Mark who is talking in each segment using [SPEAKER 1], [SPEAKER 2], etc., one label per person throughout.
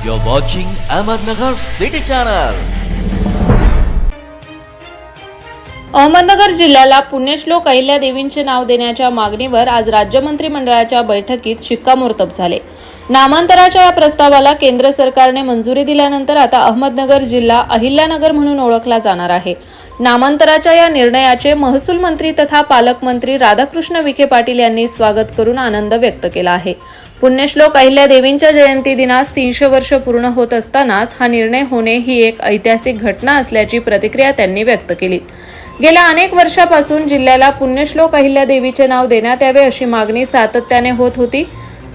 [SPEAKER 1] You're watching Ahmednagar City Channel.
[SPEAKER 2] Ahmednagar जिल्ह्याला पुण्यश्लोक अहिल्यादेवींचे नाव देण्याच्या मागणीवर आज राज्य मंत्रिमंडळाच्या बैठकीत शिक्कामोर्तब झाले नामांतराच्या या प्रस्तावाला केंद्र सरकारने मंजुरी दिल्यानंतर आता अहमदनगर जिल्हा अहिल्यानगर म्हणून ओळखला जाणार आहे नामांतराच्या या निर्णयाचे महसूल मंत्री तथा पालकमंत्री राधाकृष्ण विखे पाटील यांनी स्वागत करून आनंद व्यक्त केला आहे. पुण्यश्लोक अहिल्यादेवींच्या जयंती दिनास तीनशे वर्ष पूर्ण होत असतानाच हा निर्णय होणे ही एक ऐतिहासिक घटना असल्याची प्रतिक्रिया त्यांनी व्यक्त केली. गेल्या अनेक वर्षापासून जिल्ह्याला पुण्यश्लोक अहिल्यादेवीचे नाव देण्यात यावे अशी मागणी सातत्याने होत होती.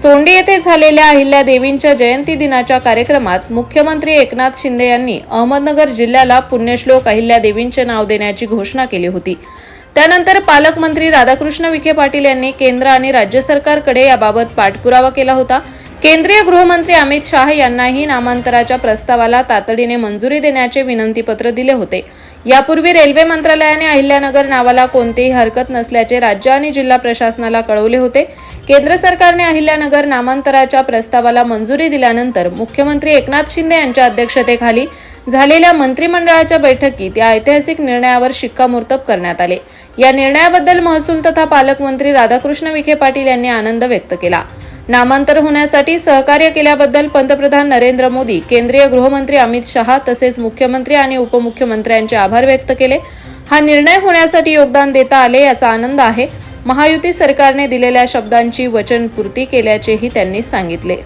[SPEAKER 2] चोंडी येथे झालेल्या अहिल्या देवींच्या जयंती दिनाच्या कार्यक्रमात मुख्यमंत्री एकनाथ शिंदे यांनी अहमदनगर जिल्ह्याला पुण्यश्लोक अहिल्या देवींचे नाव देण्याची घोषणा केली होती. त्यानंतर पालकमंत्री राधाकृष्ण विखे पाटील यांनी केंद्र आणि राज्य सरकारकडे याबाबत पाठपुरावा केला होता. केंद्रीय गृहमंत्री अमित शाह यांनाही नामांतराच्या प्रस्तावाला तातडीने मंजुरी देण्याचे विनंतीपत्र दिले होते. यापूर्वी रेल्वे मंत्रालयाने अहिल्यानगर नावाला कोणतीही हरकत नसल्याचे राज्य आणि जिल्हा प्रशासनाला कळवले होते. केंद्र सरकारने अहिल्यानगर नामांतराच्या प्रस्तावाला मंजुरी दिल्यानंतर मुख्यमंत्री एकनाथ शिंदे यांच्या अध्यक्षतेखाली झालेल्या मंत्रिमंडळाच्या बैठकीत या ऐतिहासिक निर्णयावर शिक्कामोर्तब करण्यात आले. या निर्णयाबद्दल महसूल तथा पालकमंत्री राधाकृष्ण विखे पाटील यांनी आनंद व्यक्त केला. नामांतर होण्यासाठी सहकार्य केल्याबद्दल पंतप्रधान नरेंद्र मोदी केंद्रीय गृहमंत्री अमित शहा तसेच मुख्यमंत्री आणि उपमुख्यमंत्र्यांचे आभार व्यक्त केले. हा निर्णय होण्यासाठी योगदान देता आले याचा आनंद आहे. महायुती सरकारने दिलेल्या शब्दांची वचनपूर्ती केल्याचेही त्यांनी सांगितले.